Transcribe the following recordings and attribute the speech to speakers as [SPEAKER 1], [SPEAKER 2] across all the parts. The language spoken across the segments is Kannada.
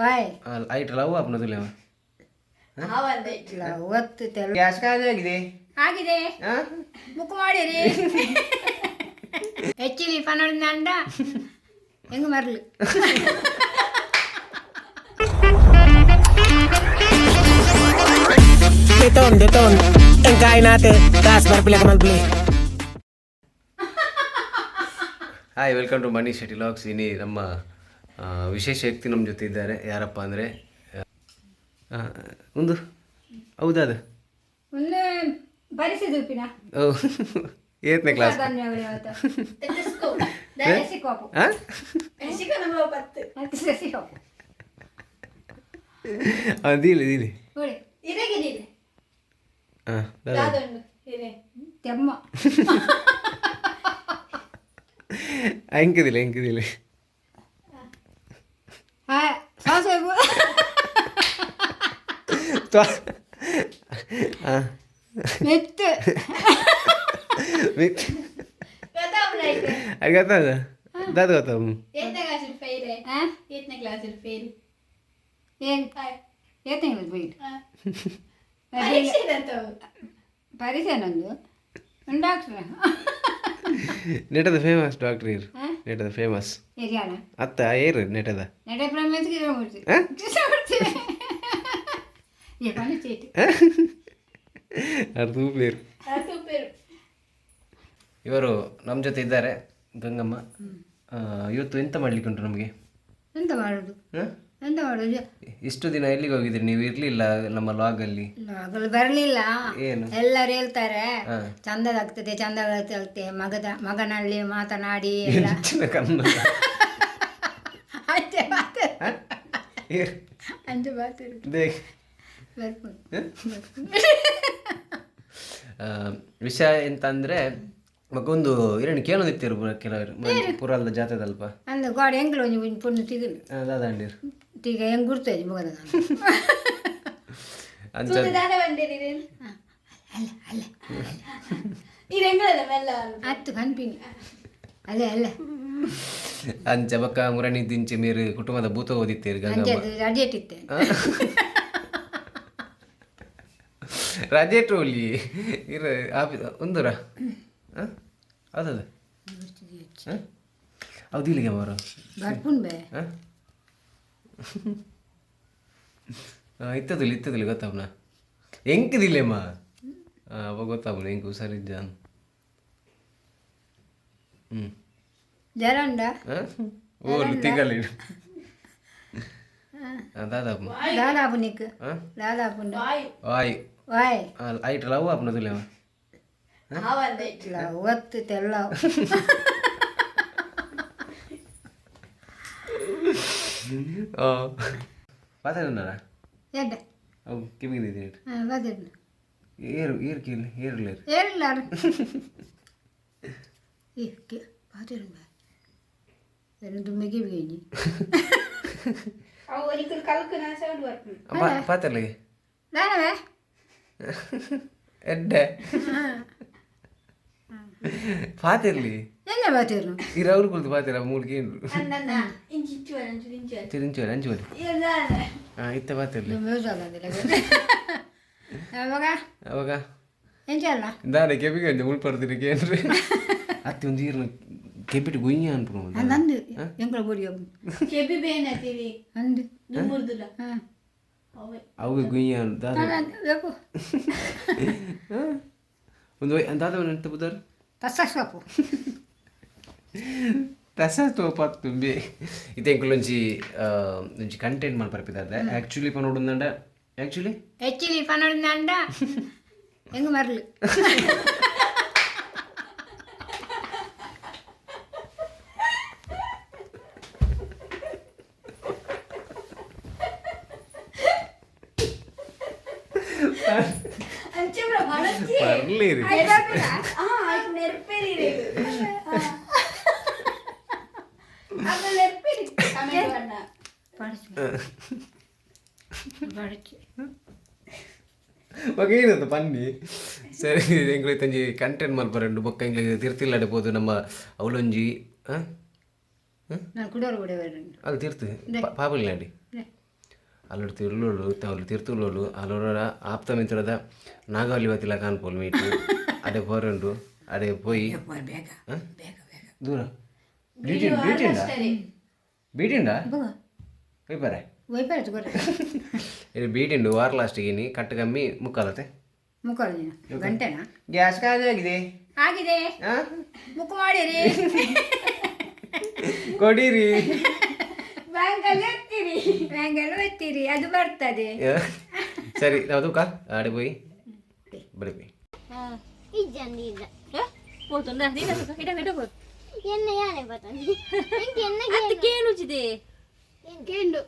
[SPEAKER 1] ವಾಯ್
[SPEAKER 2] ಐಟ್ ಲವ್ ಆಪ್ನ ತುಲೇವ
[SPEAKER 1] ಇಲ್ಲ ಒತ್ತು ತೆಲ್
[SPEAKER 2] ಗ್ಯಾಸ್ ಖಾಲಿ ಆಗಿದೆ
[SPEAKER 1] ಆಗಿದೆ
[SPEAKER 2] ಆ?
[SPEAKER 1] ಬುಕ್ ಮಾಡಿರಿ ಹೆಚ್ಚಿಲಿ ಪನ್ನೊಂದು ಅಂಡ ಹೆಂಗ್ ಮರ್ಲು
[SPEAKER 3] Deton, deton. Ang kain natin. Taas para pila ka mag-play.
[SPEAKER 2] Hi welcome to Mani Shetty logs ಇನಿ ನಮ್ಮ ಆ, ವಿಶೇಷ ವ್ಯಕ್ತಿ ನಮ್ಮ ಜೊತೆ ಇದ್ದಾರೆ. ಯಾರಪ್ಪ ಅಂದರೆ ಒಂದು ಹೌದಾ ಅದು
[SPEAKER 1] ಒಂದು ಬರಿಸಿದ ಉಪ್ಪಿನ
[SPEAKER 2] ಓ ಏತನೇ ಕ್ಲಾಸ್ ಅದಿಲ್ಲ
[SPEAKER 1] ತೆಮ್ಮ.
[SPEAKER 2] ಹೆಂಗಿದಿಲ್ಲ ಹೆಂಗಿದಿಲ್ಲ
[SPEAKER 1] ಹಾ ಸಾಸೇಬು
[SPEAKER 2] ಹಾಂ
[SPEAKER 1] ಮೆತ್ತು
[SPEAKER 2] ಅದು ಗೊತ್ತಾದ ದಾದ ಗೊತ್ತಾವ
[SPEAKER 1] ಹಾ ಏನ್ ಏತಂಗಿಲ್ಲ ಬೈಟ್ ಪರಿಚಯ ನಂದು ಒಂದು ಡಾಕ್ಟ್ರ
[SPEAKER 2] ನೆಟದ ಫೇಮಸ್ ಡಾಕ್ಟ್ರ್ ಇರು ನೆಟದ ಫೇಮಸ್ ಅತ್ತ ಏರು ನೆಟದ
[SPEAKER 1] ನಡೆ ಪ್ರಮೇಶ ಕಿಲೋಮೀಟರ್
[SPEAKER 2] ಹಾ? ಅದು ತೂಪೇರು ಇವರು ನಮ್ಮ ಜೊತೆ ಇದ್ದಾರೆ ಗಂಗಮ್ಮ. ಇವತ್ತು ಎಂತ ಮಾಡ್ಲಿಕ್ಕೆ ಉಂಟು ನಮಗೆ?
[SPEAKER 1] ಎಂತ ಮಾಡೋದು? ಎಂತ ಮಾಡೋದು?
[SPEAKER 2] ಇಷ್ಟು ದಿನ ಎಲ್ಲಿಗೆ ಹೋಗಿದ್ರಿ ನೀವು? ಇರ್ಲಿಲ್ಲ ನಮ್ಮ ಲಾಗ್
[SPEAKER 1] ಅಲ್ಲಿ? ಬರಲಿಲ್ಲ.
[SPEAKER 2] ಏನು?
[SPEAKER 1] ಎಲ್ಲರೂ ಹೇಳ್ತಾರೆ. ಚಂದದಾಗ್ತದೆ ಚಂದದಾಗ್ತದೆ ಮಗದ ಮಗನಲ್ಲಿ ಮಾತನಾಡಿ ಎಲ್ಲ.
[SPEAKER 2] ಬಾತ್ ಕನ್ನಡ ವಿಷಯ ಎಂತ ಅಂದ್ರೆ ಮಗೊಂದು ಇರೇನು ಕೇಳೋದಿತ್ತಿರು ಕೆಲವರು ಪುರಲ್ಲ ಜಾತದಲ್ಪ
[SPEAKER 1] ಅಂದ ಗಾಡಿ ಹೆಂಗ್ಲೋ ಒಂಜಿ ಪುಣ್ಯ ತಿಗಲು
[SPEAKER 2] ದಾದಂಡಿರು.
[SPEAKER 1] ಈಗ ಹೆಂಗ್ ಗುರ್ತದೆ ಮಗದ
[SPEAKER 2] ಅಂಚ
[SPEAKER 1] ಹತ್ತು ಕನ್ಪಿನಿ ಅಲ್ಲೇ ಅಲ್ಲ.
[SPEAKER 2] ಅಂಚ ಬಕ್ಕ ಮುರಣಿ ದಿಂಚಿ ಮೀರು ಕುಟುಂಬದ ಭೂತ ಓದಿತ್ತೀರಿ ಗಂಗಮ್ಮ.
[SPEAKER 1] ಇತ್ತೆ
[SPEAKER 2] ರಜೆ ಟೋಲಿ ಇರ ಆಫೀಸ್ ಒಂದೂರ. ಹೌದು ಇಲ್ಲಿಗೆ ಹಾ
[SPEAKER 1] ಬರ್ಪುನ್ ಬೇ.
[SPEAKER 2] ಹಾಂ? ಇತ್ತದಿಲ್ಲ ಇತ್ತದಿಲ್ಲ ಗೊತ್ತಾವನ ಹಾಂ ಅವಾಗ ಗೊತ್ತಾವನ ಹೆಂಗೆ ಹುಷಾರಿದ್ದ ಹ್ಞೂ
[SPEAKER 1] ಜರಂಡ?
[SPEAKER 2] ಓ ತಿಂಗಲಿ దాదాపు
[SPEAKER 1] దాదాపు నీకు దాదాపు
[SPEAKER 2] వాయు
[SPEAKER 1] వాయ్
[SPEAKER 2] ఐట్ లవ్ అప్పుడు వదిలేవా
[SPEAKER 1] లవ్ వత్తు తెల్లవు
[SPEAKER 2] பார்த்துருந்தாடா
[SPEAKER 1] ஏட்ட
[SPEAKER 2] ஓ கிமிக்கு
[SPEAKER 1] தீட்டு
[SPEAKER 2] பார்த்துருந்தேன் ஏறு ஏருக்கு இல்லை
[SPEAKER 1] ஏருல ஏறு ஏருல பார்த்துருங்க ரெண்டு
[SPEAKER 2] தும்மைக்கு
[SPEAKER 1] போய்
[SPEAKER 2] ಅವರಿ ಬಿಲ್ ಕಲ್ಕನಸ ಅವರ್ ಫಾತಿರ್ಲಿ ನನವೇ ಎಂತೆ ಫಾತಿರ್ಲಿ
[SPEAKER 1] ಎಲ್ಲ ಫಾತಿರ್ನು
[SPEAKER 2] ಈ ರೌರು ಕುಲ್ತು ಫಾತಿರ್ ಮೂಲ್ ಕಿಂ ಅಣ್ಣಾ ಅಂಜಿ ಟವರಂ ಅಂಜಿ ತಿರುಂ ಜೋರಂ
[SPEAKER 1] ಅಂಜಿ ಇತ್ತ ಫಾತಿರ್ನು
[SPEAKER 2] ಅವಾಗ
[SPEAKER 1] ಹೋಗಲ್ಲ
[SPEAKER 2] ಅಂತ ಹೇ ಬಗಾ ಹೇ ಬಗಾ ಎಂಚಾಲ್ವಾ ದಾದಿ ಕೆಪಿ ಕೆಬಿಟ್ ಗುಯ್ಯ ಅನ್ಪುಣ
[SPEAKER 1] ನಂದು ಎಂಗಳ ಬೋಡಿ ಕೆಬಿ
[SPEAKER 2] ಬೇನತೀವಿ ಅಂದು ದುಮ್ಮುರ್ದುಲ ಅವು
[SPEAKER 1] ಗುಯ್ಯ ಅಂತ
[SPEAKER 2] ಒಂದು ಅಂದಾದ ಎಂತ ಬುದರ್
[SPEAKER 1] ತಸ ಸೋಪು
[SPEAKER 2] ತಸ ತೋಪ ತುಂಬಿ ಇತ್ತೆ ಎಂಕುಲೊಂಜಿ ಒಂಜಿ ಕಂಟೆಂಟ್ ಮನ ಪರ್ಪಿದಾರ್ದ ಆಕ್ಚುಲಿ ಪನೋಡುಂದಂಡ
[SPEAKER 1] ಆಕ್ಚುಲಿ ಆಕ್ಚುಲಿ ಪನೋಡುಂದಂಡ ಎಂಗು
[SPEAKER 2] ಮರ್ಲು ஓகே
[SPEAKER 1] இது
[SPEAKER 2] பண்ணி சரி எங்களுக்கு தெரிஞ்சு கண்டென்ட் மல்ப ரெண்டு பக்கம் எங்களுக்கு திருத்தியில் அடைப்போது நம்ம அவ்வளோஞ்சி ஆ நான்
[SPEAKER 1] கூட ஒரு அது
[SPEAKER 2] திருத்து பாபில் நாடி ಅಲ್ಲೊಡು ತಿರ್ಲೋಡು ಅವಳು ತಿರ್ತುಲೋಡು ಅಲ್ಲೊಡ ಆಪ್ತ ಮಿತ್ರದ ನಾಗಾವಳಿ ಬತ್ತಿಲ ಕಾನ್ಪೋಲ್ ಮೀಟು ಅಡೆ ಪೋರಂಡು ಅಡೆ ಪೋಯಿ
[SPEAKER 1] ಬೇಗ
[SPEAKER 2] ಹ?
[SPEAKER 1] ಬೇಗ ಬೇಗ
[SPEAKER 2] ದೂರ ಬೀಟಿ ಬೀಟಿಂಡ ಬೀಟಿಂಡ
[SPEAKER 1] ಬಗ
[SPEAKER 2] ಹೋಯ್ ಬರೆ
[SPEAKER 1] ವೈಪರೀತ ಗೊತ್ತ
[SPEAKER 2] ಇದು ಬೀಟಿಂಡು ವಾರ ಲಾಸ್ಟಿಗೆ ನೀ ಕಟ್ಟು ಕಮ್ಮಿ ಮುಕ್ಕಾಲತೆ
[SPEAKER 1] ಮುಖ ಗಂಟೆನಾ
[SPEAKER 2] ಗ್ಯಾಸ್ ಖಾಲಿಯಾಗಿದೆ
[SPEAKER 1] ಆಗಿದೆ
[SPEAKER 2] ಆ?
[SPEAKER 1] ಬುಕ್ ಮಾಡಿರಿ
[SPEAKER 2] ಕೊಡಿರಿ
[SPEAKER 1] ಬ್ಯಾಂಕಲ್ಲಿ ಎತ್ತೀರಿ ಬ್ಯಾಂಕಲ್ಲಿ ಎತ್ತೀರಿ ಅದು ಬರ್ತದೆ
[SPEAKER 2] ಸರಿ ನಾವು ತೂಕ ಆಡೆ పోయి ಬರೀ పోయి
[SPEAKER 4] ಇಜ್ಜಂದಿ ಇದ್ದ
[SPEAKER 5] పోతుందా నేను ఇడ ఇడ
[SPEAKER 4] ಎನ್ನ ಯಾನೆ ಬತ್ತಂದಿ ಇಂಕ ಎನ್ನ
[SPEAKER 5] అత్తకేను వచ్చిదే
[SPEAKER 4] ಕೇಂಡು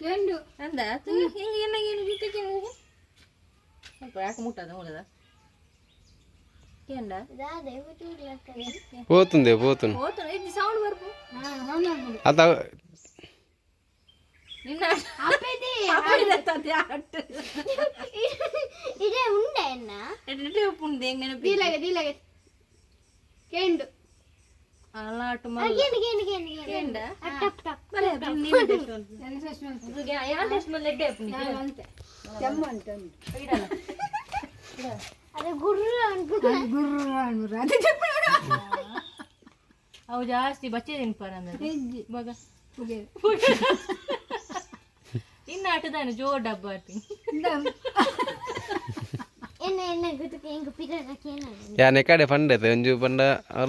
[SPEAKER 1] ಕೆಂಡು
[SPEAKER 5] అందా ಹಿಂಗ ಎನ್ನ ಏನು ಜಿತ್ತಕೇನು ಸ್ವಲ್ಪ ಯಾಕೆ ಮುಟ್ಟದ ಮೂಲದ ఏండా
[SPEAKER 4] ದಾದೆ ಹುಟ್ಟುಗ್ಲತ್ತದ
[SPEAKER 2] పోతుంది పోతుంది
[SPEAKER 5] పోతున్నా ఇదే
[SPEAKER 4] ఉండే
[SPEAKER 5] ఎట్టే ఉంది ఎంగన
[SPEAKER 4] దీలాగ దీలాగ
[SPEAKER 5] కేండు అలాట
[SPEAKER 4] మరి కేండు కేండు కేండు
[SPEAKER 5] కేండు
[SPEAKER 4] టప్ టప్
[SPEAKER 5] మరి నేను చేస్తాను ఇది యా చేస్తాను లెగ్ అయిపోయింది
[SPEAKER 1] అంతే జమ్మ అంటే
[SPEAKER 4] ఇడలా అదే గుర్రు
[SPEAKER 1] అనుకుంటా గుర్రు అనురా అది చెప్పాడు
[SPEAKER 5] అవు జాస్తి బచ్చే తింపారు అందరు బాగా ಇನ್ನಾಟದಾನೆ ಜೋರ್ ಡಬ್ಬ
[SPEAKER 4] ಆಡ್ತೀನಿ
[SPEAKER 2] ಯಾನ್ ಎಕಡೆ ಪಂಡ ಐತೆ? ಒಂಜು ಪಂಡ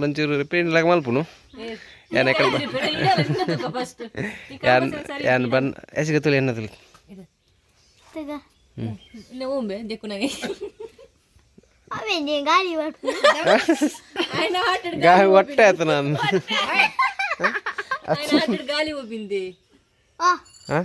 [SPEAKER 2] ಒಂಚೂರು ರಿಪೇರಿ ಲಾಗ ಮಲ್ಪುನು? ಯಾನ್ ಎಕಡೆ ಯಾನ್ ಯಾನ್ ಬನ್ ಎಸಿಗೆ ತುಳಿ ಎಣ್ಣ ತುಳಿ
[SPEAKER 5] ನೋಂಬೆ ದೇಕು ನನಗೆ.
[SPEAKER 4] ಗಾಳಿ
[SPEAKER 2] ಗಾಳಿ ಹೊಟ್ಟೆ ಆಯ್ತು ನಾನು.
[SPEAKER 5] ಗಾಳಿ
[SPEAKER 4] ಹೋಗಿಂದೆ
[SPEAKER 2] ಹಾಂ?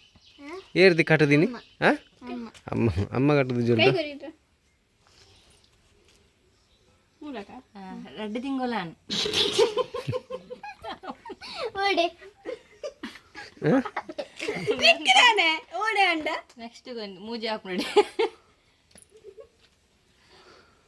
[SPEAKER 2] ಎರೆ ดิ ಕಟ್ಟದಿನಿ ಹಾ ಅಮ್ಮ. ಅಮ್ಮ ಕಟ್ಟದು
[SPEAKER 1] ಜೋಲ್ ನೋಡಕ ಹಾ
[SPEAKER 2] ಅಂಡ ನೆಕ್ಸ್ಟ್
[SPEAKER 1] ಕೊ ಮೂಜಿ
[SPEAKER 5] ಹಾಕೊಳಿ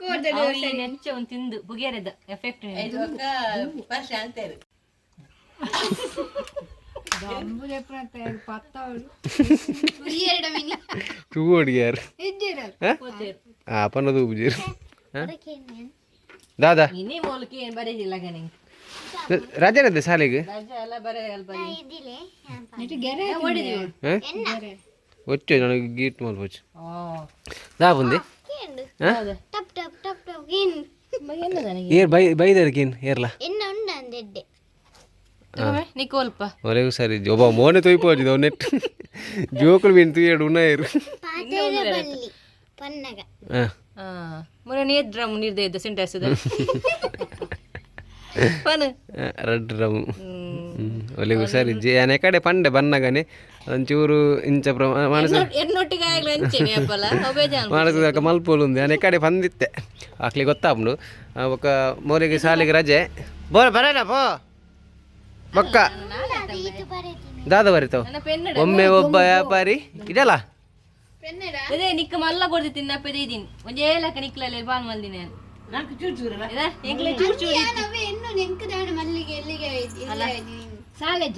[SPEAKER 5] ಅವಳಿ ನೆಂಚೆ ಒಂದು ತಿಂದು ಎಫೆಕ್ಟ್
[SPEAKER 2] ವರ್ಷ
[SPEAKER 1] ಅಂತಾರೆ
[SPEAKER 2] ಚೂಡಿಯಾರ್ ಅಪ್ಪನದು ಬುಜೀರ್ ದಾದಾ
[SPEAKER 5] ಇನ್ನೇ ಮೂಲಕ ಏನು ಬರೆದಿಲ್ಲ ಗಣಿ
[SPEAKER 2] ರಜೆ ಶಾಲೆಗೆ ಒಚ್ಚು ನನಗೆ ಗೀಟ್ ಮಾಡ್ಬೋದು
[SPEAKER 5] ದಾ
[SPEAKER 2] ಬಂದೆ ఉంది
[SPEAKER 4] ಕೇಂಡು
[SPEAKER 2] ಹಾ?
[SPEAKER 4] ಟಪ್ ಟಪ್ ಟಪ್ ಟಪ್ ಏನು
[SPEAKER 5] ಏನು ನನಗೆ
[SPEAKER 2] ಏರ್ ಬೈ ಬೈದರ್ಕೇನ್ ಏರ್ಲ
[SPEAKER 4] ಎನ್ನ ಉಂಡ ಅಂದೆಡ್ಡೆ
[SPEAKER 5] నీకు ఒల్ప
[SPEAKER 2] ఒరే సరే ఒబ్బ మోనే తోయిపోవచ్చు అవు నెట్ జోకులు వింటూ ఏడు ఉన్నాయి
[SPEAKER 4] ಪಾತೇರ ಬಲ್ಲಿ ಪನ್ನಗ
[SPEAKER 5] మరి నీ డ్రమ్ నీరు ఇద్ద సింటేస్తుంది పను
[SPEAKER 2] ಒಲಿಗೆ ಹುಷಾರಿಜ್ಜಿ ಕಡೆ ಪಂಡೆ ಬನ್ನಗನೆ ಒಂಚೂರು ಇಂಚ ಪ್ರಮಾಣ ಮಾನಸಿಕ ಮಲ್ಪೋಲು ಉಂದು ಅನೆ ಕಡೆ ಪಂದಿತ್ತೆ ಆಕ್ಲಿ ಗೊತ್ತಾಪುಂಡು ಬೊಕ್ಕ ಮೋಲಿಗೆ ಶಾಲೆಗೆ ರಜೆ ಬೋಲ್ ಬರೇನ ಪೋ ಬೊಕ್ಕ ದಾದ ಬರಿತಾವ ಒಮ್ಮೆ ಒಬ್ಬ ವ್ಯಾಪಾರಿ ಇದಲ್ಲ
[SPEAKER 5] ಅದೇ ನಿಕ್ಕ ಮಲ್ಲ ಕೊಡ್ದು ತಿನ್ನಪ್ಪ ಇದೀನಿ ಒಂದೇ ಲೆಕ್ಕ ನಿಕ್ಕಲಲ್ಲಿ ಬಾನ್ ಮಲ್ದಿನಿ ನಾನು నాకు చూడు చూడరా చూడు చూడు ఎన్నో నెంకదాడు మళ్ళీ
[SPEAKER 4] ఎల్లిగా ಚಾಲೆಂಜ್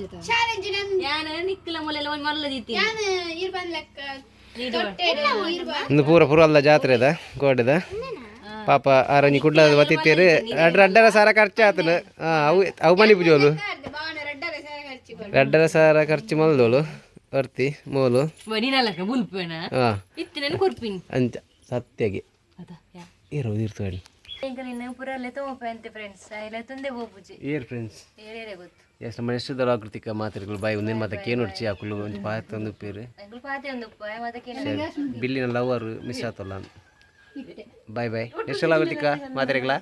[SPEAKER 2] ಪೂರ ಪೂರ ಅಲ್ಲ ಜಾತ್ರೆ ಗೋಡೆದ. ಪಾಪ ಆರಂಜಿ ಕುಡ್ಲ ಬತ್ತಿತ್ತೇರಿ. ಅಡ್ರ ಅಡ್ಡರ ಸಾರ ಖರ್ಚು ಆತನ. ಅವು ಮನಿ ಪೂಜೋಲು ಅಡ್ಡರ ಸಾರ ಖರ್ಚು ಮಲ್ದೋಳು ಬರ್ತಿ ಮೋಲು.
[SPEAKER 5] ಸತ್ಯಗೆ.
[SPEAKER 2] ಅಂಚ ಸತ್ಯಾಗಿ ಇರೋದು ಇರ್ತವೆ
[SPEAKER 5] ಈಗ ಫ್ರೆಂಡ್ಸ್ ಇಲ್ಲ ತಂದೆ ಹೋಗ್ಬುಜಿ
[SPEAKER 2] ಏರ್ ಫ್ರೆಂಡ್ಸ್
[SPEAKER 5] ಏರೇ ಗೊತ್ತು.
[SPEAKER 2] ಎಸ್ ನಮ್ಮ ಎಷ್ಟು ದೊರಾಕೃತಿಕ ಮಾತ್ರೆಗಳು. ಬಾಯಿ ಒಂದಿನ ಮತಕ್ಕೆ ಏನು ಹೊಡ್ಚಿ ಹಾಕಲು? ಒಂದು ಒಂದು ಪೇರು
[SPEAKER 5] ಪಾತೆ ಒಂದು
[SPEAKER 2] ಬಿಲ್ಲಿನ ಲವರ್ ಮಿಸ್ ಆತಲ್ಲ. ಬಾಯ್ ಬಾಯ್ ಎಷ್ಟು ಆಗುತ್ತಿಕ್ಕ ಮಾತ್ರೆಗಳ?